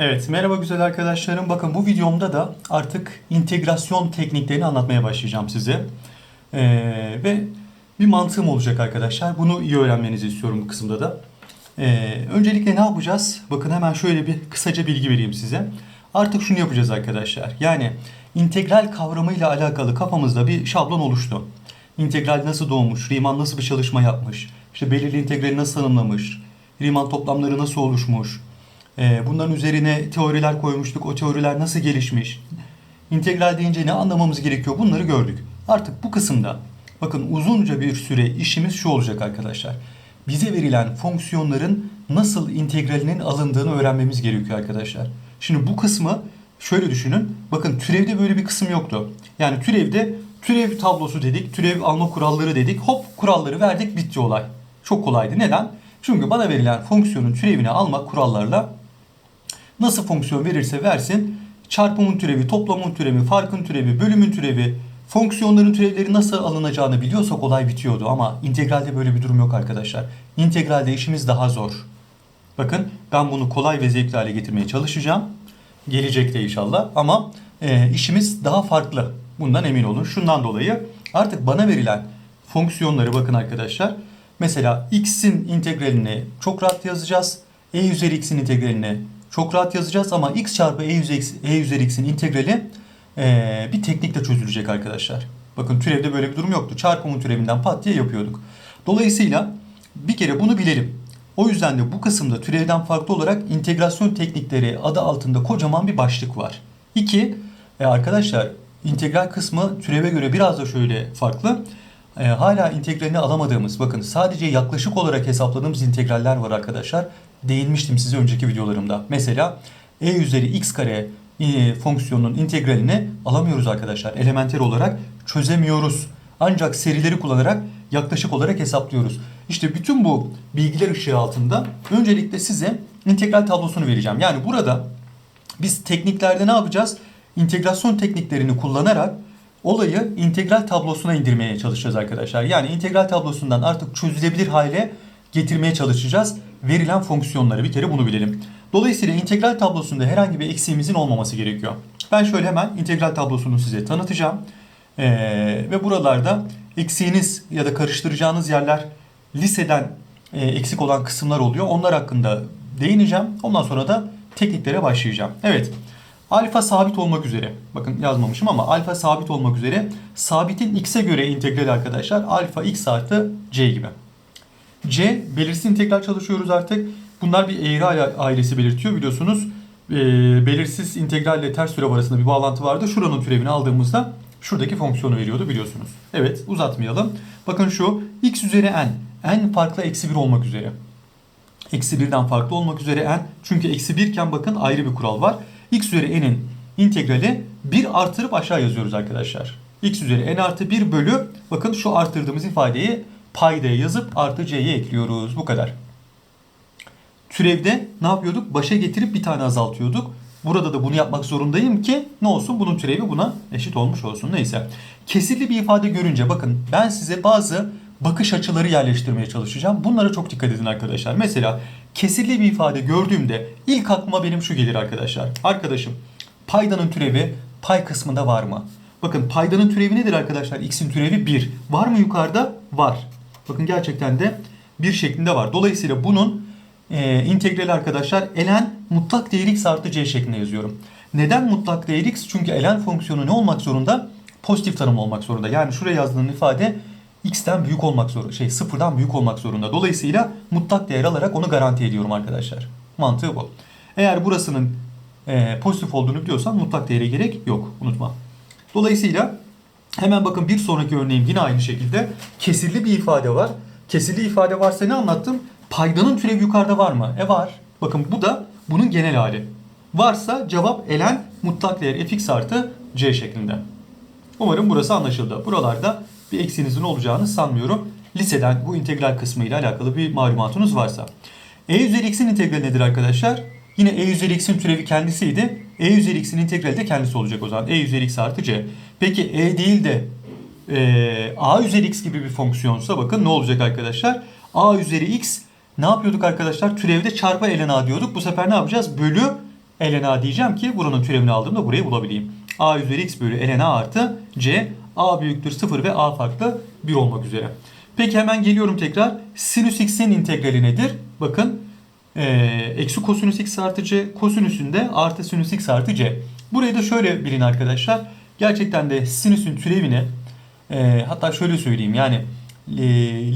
Evet, merhaba güzel arkadaşlarım. Bakın bu videomda da artık integrasyon tekniklerini anlatmaya başlayacağım size. Ee, ve bir mantığım olacak arkadaşlar. Bunu iyi öğrenmenizi istiyorum bu kısımda da. Ee, öncelikle ne yapacağız? Bakın hemen şöyle bir kısaca bilgi vereyim size. Artık şunu yapacağız arkadaşlar. Yani integral kavramıyla alakalı kafamızda bir şablon oluştu. İntegral nasıl doğmuş, Riemann nasıl bir çalışma yapmış, işte belirli integrali nasıl tanımlamış, Riemann toplamları nasıl oluşmuş, ee, bunların üzerine teoriler koymuştuk. O teoriler nasıl gelişmiş? İntegral deyince ne anlamamız gerekiyor? Bunları gördük. Artık bu kısımda bakın uzunca bir süre işimiz şu olacak arkadaşlar. Bize verilen fonksiyonların nasıl integralinin alındığını öğrenmemiz gerekiyor arkadaşlar. Şimdi bu kısmı şöyle düşünün. Bakın türevde böyle bir kısım yoktu. Yani türevde türev tablosu dedik, türev alma kuralları dedik. Hop kuralları verdik bitti olay. Çok kolaydı. Neden? Çünkü bana verilen fonksiyonun türevini almak kurallarla nasıl fonksiyon verirse versin çarpımın türevi, toplamın türevi, farkın türevi, bölümün türevi, fonksiyonların türevleri nasıl alınacağını biliyorsak olay bitiyordu ama integralde böyle bir durum yok arkadaşlar. İntegralde işimiz daha zor. Bakın ben bunu kolay ve zevkli hale getirmeye çalışacağım. Gelecekte inşallah ama e, işimiz daha farklı. Bundan emin olun. Şundan dolayı artık bana verilen fonksiyonları bakın arkadaşlar. Mesela x'in integralini çok rahat yazacağız. e üzeri x'in integralini çok rahat yazacağız ama x çarpı e üzeri, x, e üzeri x'in integrali e, bir teknikle çözülecek arkadaşlar. Bakın türevde böyle bir durum yoktu. Çarpımın türevinden pat diye yapıyorduk. Dolayısıyla bir kere bunu bilelim. O yüzden de bu kısımda türevden farklı olarak integrasyon teknikleri adı altında kocaman bir başlık var. İki, e, arkadaşlar integral kısmı türeve göre biraz da şöyle farklı. E, hala integralini alamadığımız, bakın sadece yaklaşık olarak hesapladığımız integraller var arkadaşlar. Değinmiştim size önceki videolarımda. Mesela e üzeri x kare e, fonksiyonunun integralini alamıyoruz arkadaşlar. Elementer olarak çözemiyoruz. Ancak serileri kullanarak yaklaşık olarak hesaplıyoruz. İşte bütün bu bilgiler ışığı altında öncelikle size integral tablosunu vereceğim. Yani burada biz tekniklerde ne yapacağız? İntegrasyon tekniklerini kullanarak olayı integral tablosuna indirmeye çalışacağız arkadaşlar. Yani integral tablosundan artık çözülebilir hale getirmeye çalışacağız. Verilen fonksiyonları bir kere bunu bilelim. Dolayısıyla integral tablosunda herhangi bir eksiğimizin olmaması gerekiyor. Ben şöyle hemen integral tablosunu size tanıtacağım. Ee, ve buralarda eksiğiniz ya da karıştıracağınız yerler liseden e, eksik olan kısımlar oluyor. Onlar hakkında değineceğim. Ondan sonra da tekniklere başlayacağım. Evet. Alfa sabit olmak üzere. Bakın yazmamışım ama alfa sabit olmak üzere. Sabitin x'e göre integral arkadaşlar. Alfa x artı c gibi. C belirsiz integral çalışıyoruz artık. Bunlar bir eğri ailesi belirtiyor biliyorsunuz. E, belirsiz integral ile ters türev arasında bir bağlantı vardı. Şuranın türevini aldığımızda şuradaki fonksiyonu veriyordu biliyorsunuz. Evet uzatmayalım. Bakın şu x üzeri n. n farklı eksi 1 olmak üzere. Eksi 1'den farklı olmak üzere n. Çünkü eksi 1 iken bakın ayrı bir kural var. x üzeri n'in integrali 1 artırıp aşağı yazıyoruz arkadaşlar. x üzeri n artı 1 bölü bakın şu artırdığımız ifadeyi paydaya yazıp artı c'ye ekliyoruz. Bu kadar. Türevde ne yapıyorduk? Başa getirip bir tane azaltıyorduk. Burada da bunu yapmak zorundayım ki ne olsun? Bunun türevi buna eşit olmuş olsun. Neyse. Kesirli bir ifade görünce bakın ben size bazı bakış açıları yerleştirmeye çalışacağım. Bunlara çok dikkat edin arkadaşlar. Mesela kesirli bir ifade gördüğümde ilk aklıma benim şu gelir arkadaşlar. Arkadaşım paydanın türevi pay kısmında var mı? Bakın paydanın türevi nedir arkadaşlar? X'in türevi 1. Var mı yukarıda? Var. Bakın gerçekten de bir şeklinde var. Dolayısıyla bunun e, integrali arkadaşlar ln mutlak değer x artı c şeklinde yazıyorum. Neden mutlak değer x? Çünkü ln fonksiyonu ne olmak zorunda? Pozitif tanım olmak zorunda. Yani şuraya yazdığım ifade x'ten büyük olmak zorunda. Şey sıfırdan büyük olmak zorunda. Dolayısıyla mutlak değer alarak onu garanti ediyorum arkadaşlar. Mantığı bu. Eğer burasının e, pozitif olduğunu biliyorsan mutlak değere gerek yok. Unutma. Dolayısıyla hemen bakın bir sonraki örneğim yine aynı şekilde kesirli bir ifade var. Kesirli ifade varsa ne anlattım? Paydanın türevi yukarıda var mı? E var. Bakın bu da bunun genel hali. Varsa cevap elen mutlak değer fx artı c şeklinde. Umarım burası anlaşıldı. Buralarda bir eksiğinizin olacağını sanmıyorum. Liseden bu integral kısmı ile alakalı bir malumatınız varsa. e üzeri x'in integrali nedir arkadaşlar? Yine e üzeri x'in türevi kendisiydi. E üzeri x'in integrali de kendisi olacak o zaman. e üzeri x artı c. Peki e değil de e, a üzeri x gibi bir fonksiyonsa bakın ne olacak arkadaşlar? a üzeri x ne yapıyorduk arkadaşlar? Türevde çarpı ln a diyorduk. Bu sefer ne yapacağız? Bölü ln a diyeceğim ki buranın türevini aldığımda burayı bulabileyim. a üzeri x bölü ln a artı c a büyüktür 0 ve a farklı 1 olmak üzere. Peki hemen geliyorum tekrar. Sinüs x'in integrali nedir? Bakın ee, eksi kosinüs x artı c kosinüsünde artı sinüs x artı c. Burayı da şöyle bilin arkadaşlar. Gerçekten de sinüsün türevini e, hatta şöyle söyleyeyim yani e,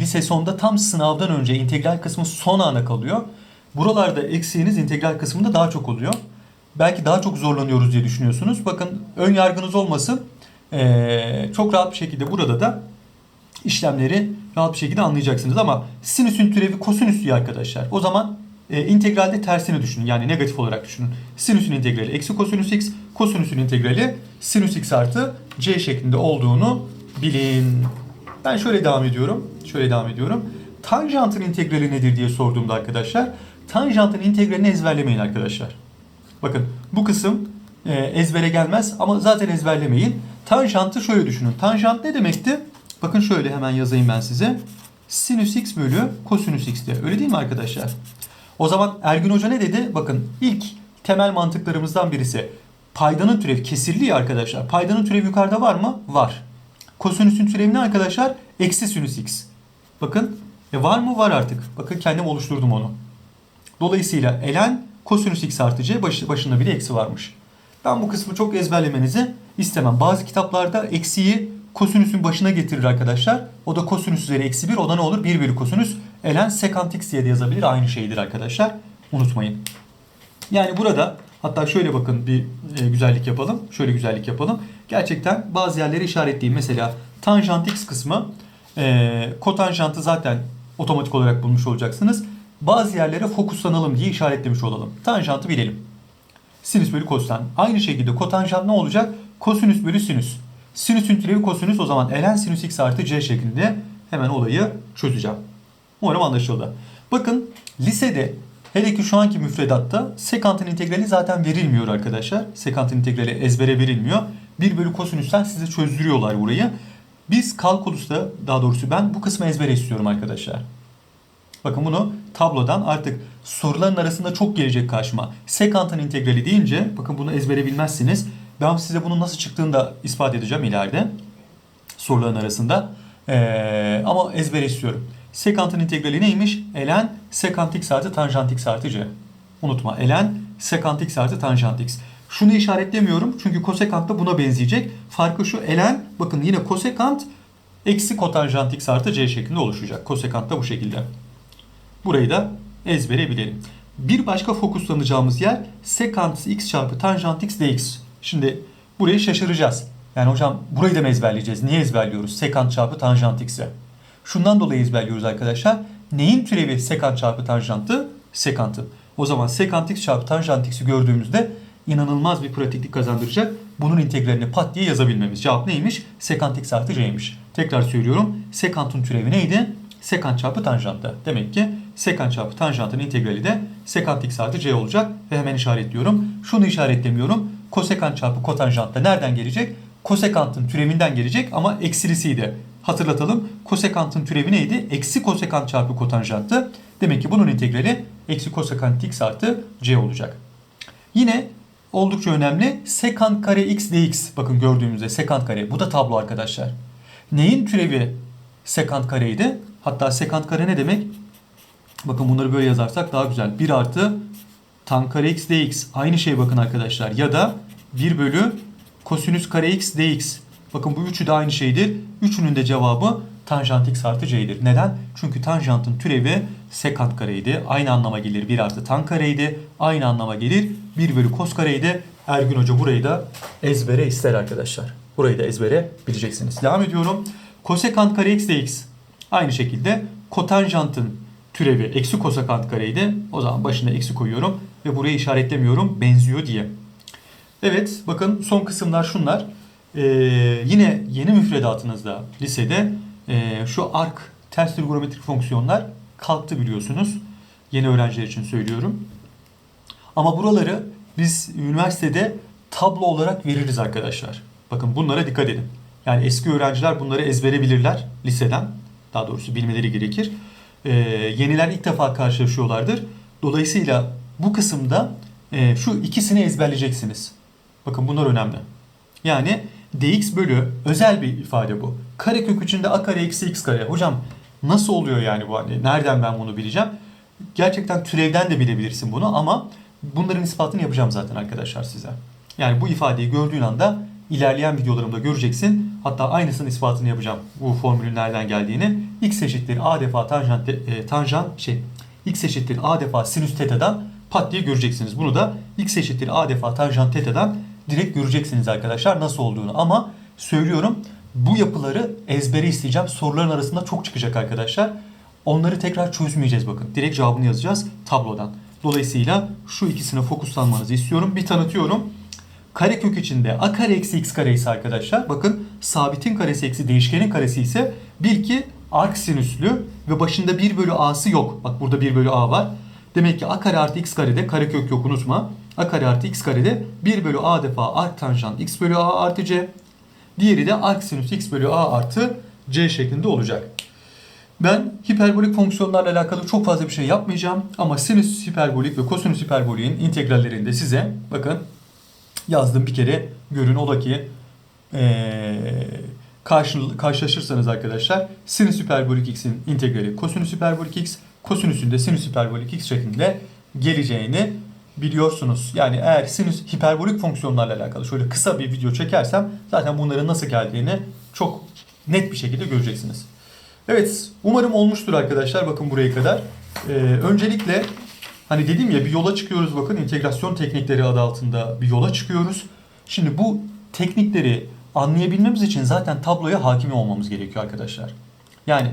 lise sonda tam sınavdan önce integral kısmı son ana kalıyor. Buralarda eksiğiniz integral kısmında daha çok oluyor. Belki daha çok zorlanıyoruz diye düşünüyorsunuz. Bakın ön yargınız olmasın. E, çok rahat bir şekilde burada da işlemleri rahat bir şekilde anlayacaksınız. Ama sinüsün türevi kosinüs diye arkadaşlar. O zaman e, integralde tersini düşünün. Yani negatif olarak düşünün. Sinüsün integrali eksi kosinüs x, kosinüsün integrali sinüs x artı c şeklinde olduğunu bilin. Ben şöyle devam ediyorum. Şöyle devam ediyorum. Tanjantın integrali nedir diye sorduğumda arkadaşlar. Tanjantın integralini ezberlemeyin arkadaşlar. Bakın bu kısım e, ezbere gelmez ama zaten ezberlemeyin. Tanjantı şöyle düşünün. Tanjant ne demekti? Bakın şöyle hemen yazayım ben size. Sinüs x bölü kosinüs x'ti. Öyle değil mi arkadaşlar? O zaman Ergün Hoca ne dedi? Bakın ilk temel mantıklarımızdan birisi. Paydanın türevi kesirli ya arkadaşlar. Paydanın türevi yukarıda var mı? Var. Kosinüsün türevi ne arkadaşlar? Eksi sinüs x. Bakın e var mı? Var artık. Bakın kendim oluşturdum onu. Dolayısıyla ln kosinüs x artı c baş, başında bir de eksi varmış. Ben bu kısmı çok ezberlemenizi istemem. Bazı kitaplarda eksiyi kosinüsün başına getirir arkadaşlar. O da kosinüs üzeri eksi 1. O da ne olur? 1 bölü kosinüs. Ln sekant x diye de yazabilir. Aynı şeydir arkadaşlar. Unutmayın. Yani burada hatta şöyle bakın bir e, güzellik yapalım. Şöyle güzellik yapalım. Gerçekten bazı yerleri işaretleyeyim. Mesela tanjant x kısmı e, kotanjantı zaten otomatik olarak bulmuş olacaksınız. Bazı yerlere fokuslanalım diye işaretlemiş olalım. Tanjantı bilelim. Sinüs bölü kosinüs. Aynı şekilde kotanjant ne olacak? Kosinüs bölü sinüs. Sinüsün türevi kosinüs o zaman ln sinüs x artı c şeklinde hemen olayı çözeceğim. Umarım anlaşıldı. Bakın lisede hele ki şu anki müfredatta sekantın integrali zaten verilmiyor arkadaşlar. Sekantın integrali ezbere verilmiyor. 1 bölü kosinüsten size çözdürüyorlar burayı. Biz kalkulusta daha doğrusu ben bu kısmı ezbere istiyorum arkadaşlar. Bakın bunu tablodan artık soruların arasında çok gelecek karşıma. Sekantın integrali deyince bakın bunu ezbere bilmezsiniz. Ben size bunun nasıl çıktığını da ispat edeceğim ileride. Soruların arasında. Ee, ama ezber istiyorum. Sekantın integrali neymiş? ln sekant x artı tanjant x artı c. Unutma. ln sekant x artı tanjant x. Şunu işaretlemiyorum çünkü kosekant da buna benzeyecek. Farkı şu ln bakın yine kosekant eksi kotanjant x artı c şeklinde oluşacak. Kosekant da bu şekilde. Burayı da ezbere bilelim. Bir başka fokuslanacağımız yer sekant x çarpı tanjant x dx. Şimdi burayı şaşıracağız. Yani hocam burayı da mı ezberleyeceğiz? Niye ezberliyoruz? Sekant çarpı tanjant x'e. Şundan dolayı ezberliyoruz arkadaşlar. Neyin türevi sekant çarpı tanjantı? Sekantın. O zaman sekant x çarpı tanjant x'i gördüğümüzde inanılmaz bir pratiklik kazandıracak. Bunun integralini pat diye yazabilmemiz. Cevap neymiş? Sekant x artı c'ymiş. Tekrar söylüyorum. Sekantın türevi neydi? Sekant çarpı tanjantta. Demek ki sekant çarpı tanjantın integrali de sekant x artı c olacak. Ve hemen işaretliyorum. Şunu işaretlemiyorum. Kosekant çarpı kotanjant da nereden gelecek? Kosekantın türevinden gelecek ama eksilisiydi. Hatırlatalım. Kosekantın türevi neydi? Eksi kosekant çarpı kotanjanttı. Demek ki bunun integrali eksi kosekant x artı c olacak. Yine oldukça önemli. Sekant kare x dx. Bakın gördüğümüzde sekant kare. Bu da tablo arkadaşlar. Neyin türevi sekant kareydi? Hatta sekant kare ne demek? Bakın bunları böyle yazarsak daha güzel. 1 artı tan kare x dx. Aynı şey bakın arkadaşlar. Ya da 1 bölü kosinüs kare x dx. Bakın bu üçü de aynı şeydir. Üçünün de cevabı tanjant x artı c'dir. Neden? Çünkü tanjantın türevi sekant kareydi. Aynı anlama gelir 1 artı tan kareydi. Aynı anlama gelir 1 bölü kos kareydi. Ergün Hoca burayı da ezbere ister arkadaşlar. Burayı da ezbere bileceksiniz. Devam ediyorum. Kosekant kare x dx. Aynı şekilde kotanjantın türevi eksi kosekant kareydi. O zaman başına eksi koyuyorum ve burayı işaretlemiyorum benziyor diye. Evet bakın son kısımlar şunlar. Ee, yine yeni müfredatınızda lisede e, şu ark ters trigonometrik fonksiyonlar kalktı biliyorsunuz. Yeni öğrenciler için söylüyorum. Ama buraları biz üniversitede tablo olarak veririz arkadaşlar. Bakın bunlara dikkat edin. Yani eski öğrenciler bunları ezbere bilirler liseden. Daha doğrusu bilmeleri gerekir. Ee, yeniler ilk defa karşılaşıyorlardır. Dolayısıyla bu kısımda e, şu ikisini ezberleyeceksiniz. Bakın bunlar önemli. Yani dx bölü özel bir ifade bu. Karekök içinde a kare eksi x kare. Hocam nasıl oluyor yani bu? Hani nereden ben bunu bileceğim? Gerçekten türevden de bilebilirsin bunu ama bunların ispatını yapacağım zaten arkadaşlar size. Yani bu ifadeyi gördüğün anda ilerleyen videolarımda göreceksin. Hatta aynısının ispatını yapacağım. Bu formülün nereden geldiğini. x eşittir a defa tanjant, e, tanjant şey x eşittir a defa sinüs teta'dan pat diye göreceksiniz. Bunu da x eşittir a defa tanjant teta'dan direkt göreceksiniz arkadaşlar nasıl olduğunu. Ama söylüyorum bu yapıları ezbere isteyeceğim. Soruların arasında çok çıkacak arkadaşlar. Onları tekrar çözmeyeceğiz bakın. Direkt cevabını yazacağız tablodan. Dolayısıyla şu ikisine fokuslanmanızı istiyorum. Bir tanıtıyorum. Karekök içinde a kare eksi x kare ise arkadaşlar bakın sabitin karesi eksi değişkenin karesi ise bil ki arc sinüslü ve başında 1 bölü a'sı yok. Bak burada 1 bölü a var. Demek ki a kare artı x karede karekök yok unutma. A kare artı x karede 1 bölü a defa arc tanjant x bölü a artı c. Diğeri de arc sinüs x bölü a artı c şeklinde olacak. Ben hiperbolik fonksiyonlarla alakalı çok fazla bir şey yapmayacağım. Ama sinüs hiperbolik ve kosinüs hiperboliğin integrallerinde size bakın yazdım bir kere görün ola ki ee, karşı, karşılaşırsanız arkadaşlar sinüs hiperbolik x'in integrali kosinüs hiperbolik x kosinüsün de sinüs hiperbolik x şeklinde geleceğini biliyorsunuz. Yani eğer sinüs hiperbolik fonksiyonlarla alakalı şöyle kısa bir video çekersem zaten bunların nasıl geldiğini çok net bir şekilde göreceksiniz. Evet umarım olmuştur arkadaşlar bakın buraya kadar. Ee, öncelikle hani dedim ya bir yola çıkıyoruz bakın integrasyon teknikleri adı altında bir yola çıkıyoruz. Şimdi bu teknikleri anlayabilmemiz için zaten tabloya hakim olmamız gerekiyor arkadaşlar. Yani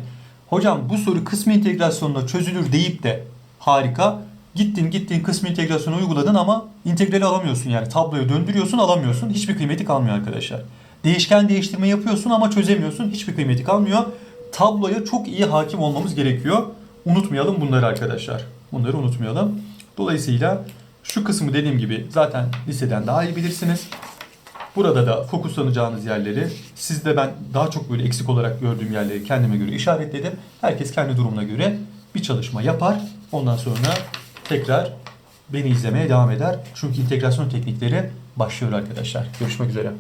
hocam bu soru kısmi integrasyonla çözülür deyip de harika gittin gittin kısmi integrasyonu uyguladın ama integrali alamıyorsun yani tabloyu döndürüyorsun alamıyorsun hiçbir kıymeti kalmıyor arkadaşlar. Değişken değiştirme yapıyorsun ama çözemiyorsun hiçbir kıymeti kalmıyor. Tabloya çok iyi hakim olmamız gerekiyor. Unutmayalım bunları arkadaşlar. Bunları unutmayalım. Dolayısıyla şu kısmı dediğim gibi zaten liseden daha iyi bilirsiniz. Burada da fokuslanacağınız yerleri sizde ben daha çok böyle eksik olarak gördüğüm yerleri kendime göre işaretledim. Herkes kendi durumuna göre bir çalışma yapar. Ondan sonra tekrar beni izlemeye devam eder. Çünkü integrasyon teknikleri başlıyor arkadaşlar. Görüşmek üzere.